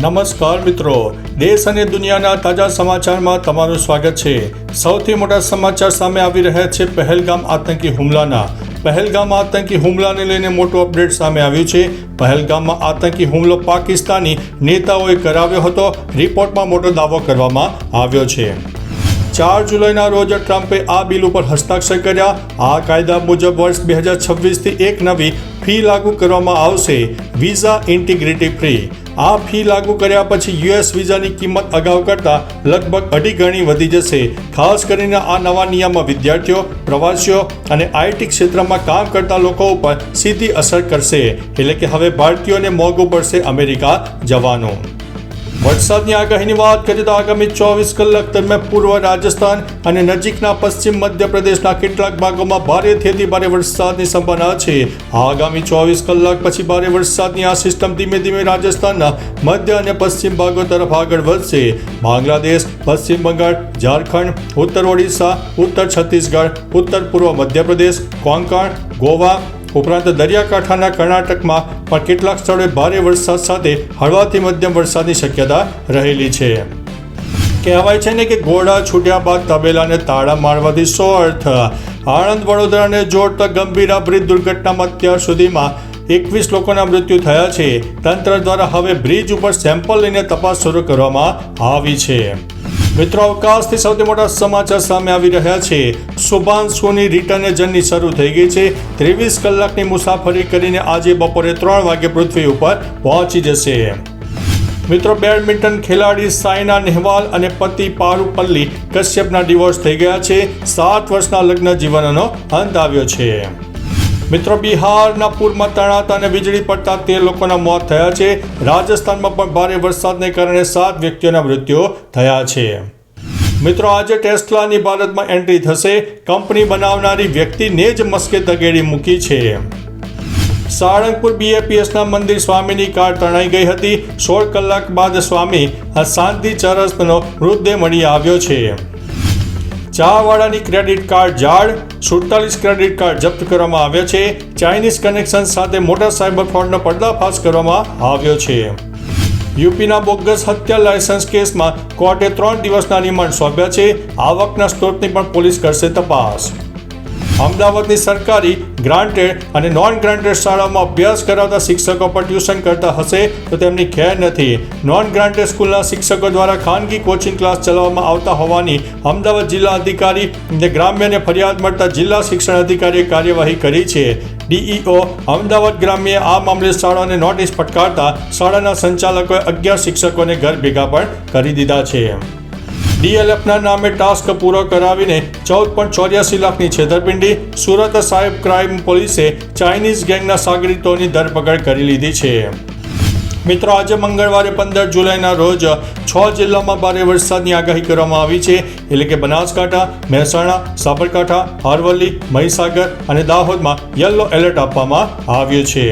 નમસ્કાર મિત્રો. દેશ અને દુનિયાના તાજા સમાચારમાં તમારું સ્વાગત છે. સૌથી મોટા સમાચાર સામે આવી રહ્યા છે પહેલગામ આતંકી હુમલાના. પહેલગામ આતંકી હુમલાને લઈને મોટું અપડેટ સામે આવ્યું છે. પહેલગામમાં આતંકી હુમલો પાકિસ્તાની નેતાઓએ કરાવ્યો હતો. રિપોર્ટમાં મોટો દાવો કરવામાં આવ્યો છે. ચાર જુલાઈના રોજ ટ્રમ્પે આ બિલ ઉપર હસ્તાક્ષર કર્યા. આ કાયદા મુજબ વર્ષ બે હજાર છવ્વીસથી એક નવી ફી લાગુ કરવામાં આવશે. Visa integrity free. આ ફી લાગુ કર્યા પછી યુએસ વિઝાની કિંમત અગાઉ કરતાં લગભગ અઢી ગણી વધી જશે. ખાસ કરીને આ નવા નિયમમાં વિદ્યાર્થીઓ, પ્રવાસીઓ અને આઈટી ક્ષેત્રમાં કામ કરતા લોકો ઉપર સીધી અસર કરશે. એટલે કે હવે ભારતીયોને મોંઘું પડશે અમેરિકા જવાનું. વરસાદની આગાહીની વાત કરીએ તો આગામી ચોવીસ કલાક દરમિયાન પૂર્વ રાજસ્થાન અને નજીકના પશ્ચિમ મધ્યપ્રદેશના કેટલાક ભાગોમાં ભારેથી અતિ ભારે વરસાદની સંભાવના છે. આગામી ચોવીસ કલાક પછી ભારે વરસાદની આ સિસ્ટમ ધીમે ધીમે રાજસ્થાનના મધ્ય અને પશ્ચિમ ભાગો તરફ આગળ વધશે. બાંગ્લાદેશ, પશ્ચિમ બંગાળ, ઝારખંડ, ઉત્તર ઓડિશા, ઉત્તર છત્તીસગઢ, ઉત્તર પૂર્વ મધ્યપ્રદેશ, કોંકણ, ગોવા ઉપરાંત દરિયાકાંઠાના કર્ણાટકમાં પણ કેટલાક સ્થળોએ ભારે વરસાદ સાથે હળવાથી મધ્યમ વરસાદની શક્યતા રહેલી છે. કહેવાય છે ને કે ઘોડા છૂટ્યા બાદ તબેલાને તાળા મારવાથી સો અર્થ? આણંદ, વડોદરાને જોડતા ગંભીર બ્રિજ દુર્ઘટનામાં અત્યાર સુધીમાં એકવીસ લોકોના મૃત્યુ થયા છે. તંત્ર દ્વારા હવે બ્રિજ ઉપર સેમ્પલ લઈને તપાસ શરૂ કરવામાં આવી છે. મિત્રો અવકાશથી સૌથી મોટા સમાચાર સામે આવી રહ્યા છે. શુભાંશુની રિટર્ન જર્ની શરૂ થઈ ગઈ છે. ત્રેવીસ કલાકની મુસાફરી કરીને આજે બપોરે ત્રણ વાગે પૃથ્વી ઉપર પહોંચી જશે. મિત્રો, બેડમિન્ટન ખેલાડી સાયના નેહવાલ અને પતિ પારુપલ્લી કશ્યપના ડિવોર્સ થઈ ગયા છે. સાત વર્ષના લગ્ન જીવનનો અંત આવ્યો છે. મિત્રો, બિહારના પૂરમાં તણાતા અને વીજળી પડતા તેર લોકોના મોત થયા છે. રાજસ્થાનમાં પણ ભારે વરસાદને કારણે સાત વ્યક્તિઓના મૃત્યુ થયા છે. મિત્રો, આજે ટેસ્લાની ભારતમાં એન્ટ્રી થશે. કંપની બનાવનારી વ્યક્તિને જ મસ્કે તગેડી મૂકી છે. સાળંગપુર બીએપીએસના મંદિર સ્વામીની કાર તણાઈ ગઈ હતી. સોળ કલાક બાદ સ્વામી શાંતિ ચરસનો મૃતદેહ મળી આવ્યો છે. ચાવાળાની ક્રેડિટ કાર્ડ જાળ, સુડતાલીસ ક્રેડિટ કાર્ડ જપ્ત કરવામાં આવ્યા છે. ચાઇનીઝ કનેક્શન સાથે મોટા સાયબર ફ્રોડનો પર્દાફાશ કરવામાં આવ્યો છે. યુપીના બોગસ હત્યા લાયસન્સ કેસમાં કોર્ટે ત્રણ દિવસના રિમાન્ડ સોંપ્યા છે. આવકના સ્ત્રોતની પણ પોલીસ કરશે તપાસ. અમદાવાદની સરકારી ગ્રાન્ટેડ અને નોન ગ્રાન્ટેડ શાળામાં અભ્યાસ કરાવતા શિક્ષકો પર ટ્યુશન કરતા હશે તો તેમની ખેર નથી. નોન ગ્રાન્ટેડ સ્કૂલના શિક્ષકો દ્વારા ખાનગી કોચિંગ ક્લાસ ચલાવવામાં આવતા હોવાની અમદાવાદ જિલ્લા અધિકારી અને ગ્રામ્યને ફરિયાદ મળતા જિલ્લા શિક્ષણ અધિકારીએ કાર્યવાહી કરી છે. ડીઈઓ અમદાવાદ ગ્રામ્યએ આ મામલે શાળાને નોટિસ ફટકારતા શાળાના સંચાલકોએ અગિયાર શિક્ષકોને ઘર ભેગા પણ કરી દીધા છે. ડીએલએફના નામે ટાસ્ક પૂરો કરાવીને ચૌદ પોઈન્ટ ચોર્યાસી લાખની છેતરપિંડી, સુરત સાહેબ ક્રાઇમ પોલીસે ચાઇનીઝ ગેંગના સાગરીતોની ધરપકડ કરી લીધી છે. મિત્રો, આજે મંગળવારે પંદર જુલાઈના રોજ છ જિલ્લામાં ભારે વરસાદની આગાહી કરવામાં આવી છે. એટલે કે બનાસકાંઠા, મહેસાણા, સાબરકાંઠા અરવલ્લી મહીસાગર અને દાહોદમાં યલો એલર્ટ આપવામાં આવ્યું છે.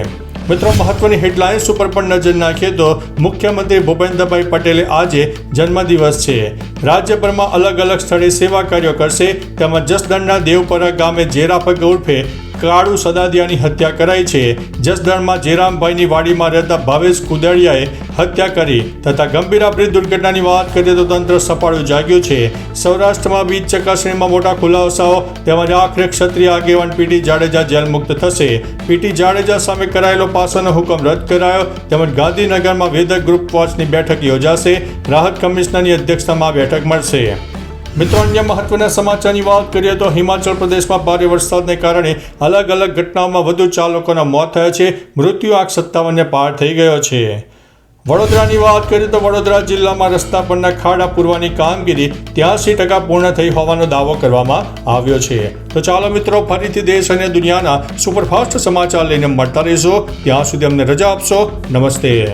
મિત્રો, મહત્વની હેડલાઇન્સ ઉપર પણ નજર નાખીએ તો મુખ્યમંત્રી ભૂપેન્દ્રભાઈ પટેલે આજે જન્મદિવસ છે. રાજ્યભરમાં અલગ અલગ સ્થળે સેવા કાર્યો કરશે તેમાં જસદણના દેવપરા ગામે જેરાપગ ઉર્ફે કાળુ સદાદિયાની હત્યા કરાઈ છે. જસદણમાં જેરામભાઈની વાડીમાં રહેતા ભાવેશ કુદડિયાએ હત્યા કરી તથા ગંભીર બ્રિજ દુર્ઘટનાની વાત કરીએ તો તંત્ર સફાળું જાગ્યું છે. સૌરાષ્ટ્રમાં બીજ ચકાસણીમાં મોટા ખુલાસાઓ, તેમજ આખરે ક્ષત્રિય આગેવાન પીટી જાડેજા જેલ મુક્ત થશે. પીટી જાડેજા સામે કરાયેલો પાસાનો હુકમ રદ કરાયો, તેમજ ગાંધીનગરમાં વેધક ગ્રુપ વોચની બેઠક યોજાશે. રાહત કમિશનરની અધ્યક્ષતામાં બેઠક મળશે. મિત્રો, અન્ય મહત્વના સમાચારની વાત કરીએ તો હિમાચલ પ્રદેશમાં ભારે વરસાદને કારણે અલગ અલગ ઘટનાઓમાં વધુ ચાર લોકોના મોત થયા છે. મૃત્યુ આંક સત્તાવનને પાર થઈ ગયો છે. વડોદરાની વાત કરીએ તો વડોદરા જિલ્લામાં રસ્તા પરના ખાડા પૂરવાની કામગીરી ત્યાંસી ટકા પૂર્ણ થઈ હોવાનો દાવો કરવામાં આવ્યો છે. તો ચાલો મિત્રો, ફરીથી દેશ અને દુનિયાના સુપરફાસ્ટ સમાચાર લઈને મળતા રહેશો. ત્યાં સુધી અમને રજા આપશો. નમસ્તે.